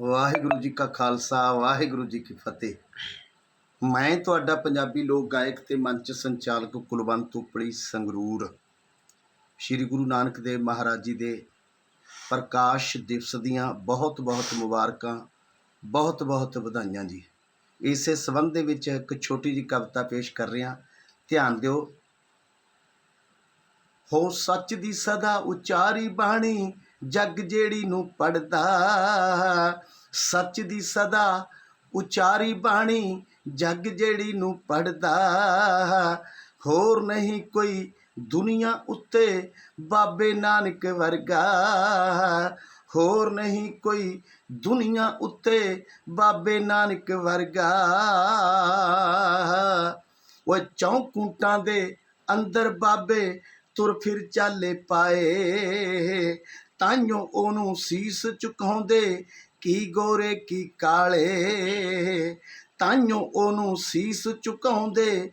ਵਾਹਿਗੁਰੂ ਜੀ ਕਾ ਖਾਲਸਾ, ਵਾਹਿਗੁਰੂ ਜੀ ਕੀ ਫਤਿਹ। ਮੈਂ ਤੁਹਾਡਾ ਪੰਜਾਬੀ ਲੋਕ ਗਾਇਕ ਤੇ ਮੰਚ ਸੰਚਾਲਕ ਕੁਲਵੰਤ ਉਪਲੀ ਸੰਗਰੂਰ। ਸ੍ਰੀ ਗੁਰੂ ਨਾਨਕ ਦੇਵ ਮਹਾਰਾਜ ਜੀ ਦੇ ਪ੍ਰਕਾਸ਼ ਦਿਵਸ ਦੀਆਂ ਬਹੁਤ ਬਹੁਤ ਮੁਬਾਰਕਾਂ ਬਹੁਤ ਬਹੁਤ ਵਧਾਈਆਂ ਜੀ। ਇਸੇ ਸੰਬੰਧ ਦੇ ਵਿੱਚ ਇੱਕ ਛੋਟੀ ਜੀ ਕਵਿਤਾ ਪੇਸ਼ ਕਰ ਰਿਹਾ। ਧਿਆਨ ਦਿਓ। ਹੋ ਸੱਚ ਦੀ ਸਦਾ ਉਚਾਰੀ ਬਾਣੀ ਜਗ ਜਿਹੜੀ ਨੂੰ ਪੜਦਾ। ਸੱਚ ਦੀ ਸਦਾ ਉਚਾਰੀ ਬਾਣੀ ਜਗ ਜਿਹੜੀ ਨੂੰ ਪੜਦਾ। ਹੋਰ ਨਹੀਂ ਕੋਈ ਦੁਨੀਆ ਉੱਤੇ ਬਾਬੇ ਨਾਨਕ ਵਰਗਾ। ਹੋਰ ਨਹੀਂ ਕੋਈ ਦੁਨੀਆ ਉੱਤੇ ਬਾਬੇ ਨਾਨਕ ਵਰਗਾ। ਉਹ ਚੌਂਕੂਟਾਂ ਦੇ ਅੰਦਰ ਬਾਬੇ ਤੁਰ ਫਿਰ ਚਾਲੇ ਪਾਏ। ਤਾਈਓ ਉਹਨੂੰ ਸੀਸ ਝੁਕਾਉਂਦੇ ਕੀ ਗੋਰੇ ਕੀ ਕਾਲੇ। ਤਾਈਓ ਉਹਨੂੰ ਸੀਸ ਝੁਕਾਉਂਦੇ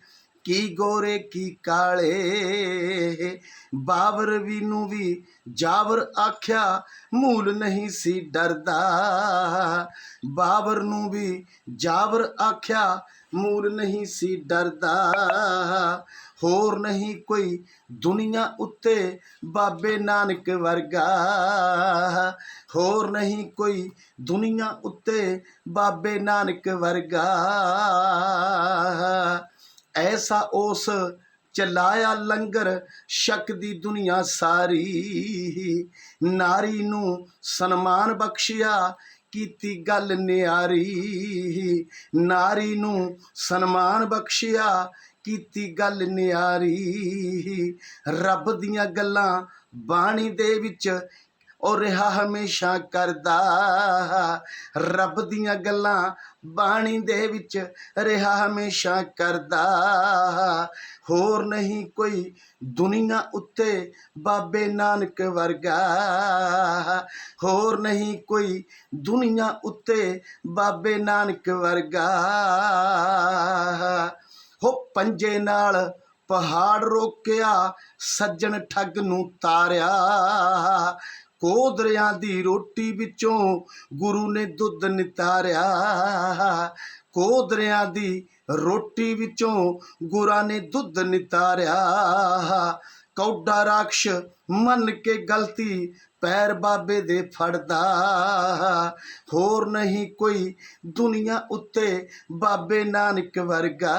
ਕੀ ਗੋਰੇ ਕੀ ਕਾਲੇ? ਬਾਬਰ ਵੀ ਨੂੰ ਵੀ ਜਾਬਰ ਆਖਿਆ, ਮੂਲ ਨਹੀਂ ਸੀ ਡਰਦਾ। ਬਾਬਰ ਨੂੰ ਵੀ ਜਾਬਰ ਆਖਿਆ, ਮੂਲ ਨਹੀਂ ਸੀ ਡਰਦਾ। ਹੋਰ ਨਹੀਂ ਕੋਈ ਦੁਨੀਆ ਉੱਤੇ ਬਾਬੇ ਨਾਨਕ ਵਰਗਾ। ਹੋਰ ਨਹੀਂ ਕੋਈ ਦੁਨੀਆ ਉੱਤੇ ਬਾਬੇ ਨਾਨਕ ਵਰਗਾ। ਐਸਾ ਉਸ ਚਲਾਇਆ ਲੰਗਰ ਸ਼ੱਕ ਦੀ ਦੁਨੀਆ ਸਾਰੀ। ਨਾਰੀ ਨੂੰ ਸਨਮਾਨ ਬਖਸ਼ਿਆ, ਕੀਤੀ ਗੱਲ ਨਿਆਰੀ। ਨਾਰੀ ਨੂੰ ਸਨਮਾਨ ਬਖਸ਼ਿਆ, ਕੀਤੀ ਗੱਲ ਨਿਆਰੀ। ਰੱਬ ਦੀਆਂ ਗੱਲਾਂ ਬਾਣੀ ਦੇ ਵਿੱਚ ਉਹ ਰਿਹਾ ਹਮੇਸ਼ਾ ਕਰਦਾ। ਰੱਬ ਦੀਆਂ ਗੱਲਾਂ ਬਾਣੀ ਦੇ ਵਿੱਚ ਰਿਹਾ ਹਮੇਸ਼ਾ ਕਰਦਾ। ਹੋਰ ਨਹੀਂ ਕੋਈ ਦੁਨੀਆ ਉੱਤੇ ਬਾਬੇ ਨਾਨਕ ਵਰਗਾ। ਹੋਰ ਨਹੀਂ ਕੋਈ ਦੁਨੀਆ ਉੱਤੇ ਬਾਬੇ ਨਾਨਕ ਵਰਗਾ। ਹੋ ਪੰਜੇ ਨਾਲ ਪਹਾੜ ਰੋਕਿਆ, ਸੱਜਣ ਠੱਗ ਨੂੰ ਤਾਰਿਆ। ਕੋ ਦਰਿਆ ਦੀ ਰੋਟੀ ਵਿੱਚੋਂ ਗੁਰੂ ਨੇ ਦੁੱਧ ਨਿਤਾਰਿਆ। ਕੋ ਦਰਿਆ ਦੀ ਰੋਟੀ ਵਿੱਚੋਂ ਗੁਰਾਂ ਨੇ ਦੁੱਧ ਨਿਤਾਰਿਆ। ਕੌਡਾ ਰਾਖਸ਼ ਮੰਨ ਕੇ ਗਲਤੀ, ਪੈਰ ਬਾਬੇ ਦੇ ਫੜਦਾ। ਹੋਰ ਨਹੀਂ ਕੋਈ ਦੁਨੀਆ ਉੱਤੇ ਬਾਬੇ ਨਾਨਕ ਵਰਗਾ।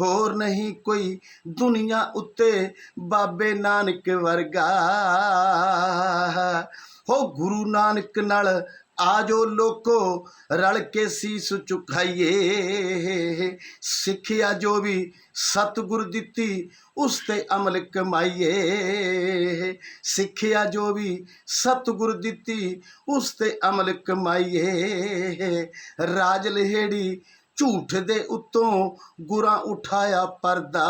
ਹੋਰ ਨਹੀਂ ਕੋਈ ਦੁਨੀਆ ਉੱਤੇ ਬਾਬੇ ਨਾਨਕ ਵਰਗਾ। ਹੋ ਗੁਰੂ ਨਾਨਕ ਨਾਲ ਆਜੋ ਲੋਕੋ ਰਲ ਕੇ ਸੀਸ ਝੁਕਾਈਏ ਸਿੱਖਿਆ ਜੋ ਵੀ ਸਤਿਗੁਰ ਦਿੱਤੀ, ਉਸ ਤੇ ਅਮਲ ਕਮਾਈਏ। ਸਿੱਖਿਆ ਜੋ ਵੀ ਸਤਿਗੁਰ ਦਿੱਤੀ, ਉਸ ਤੇ ਅਮਲ ਕਮਾਈਏ। ਰਾਜ ਲਹੇੜੀ ਝੂਠ ਦੇ ਉੱਤੋਂ ਗੁਰਾਂ ਉਠਾਇਆ ਪਰਦਾ।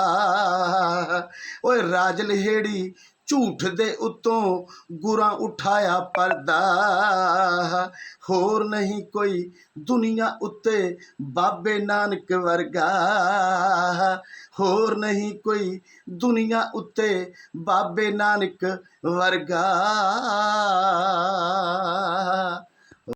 ਓਏ ਰਾਜ ਲਹੇੜੀ ਝੂਠ ਦੇ ਉੱਤੋਂ ਗੁਰਾਂ ਉਠਾਇਆ ਪਰਦਾ। ਹੋਰ ਨਹੀਂ ਕੋਈ ਦੁਨੀਆ ਉੱਤੇ ਬਾਬੇ ਨਾਨਕ ਵਰਗਾ। ਹੋਰ ਨਹੀਂ ਕੋਈ ਦੁਨੀਆ ਉੱਤੇ ਬਾਬੇ ਨਾਨਕ ਵਰਗਾ।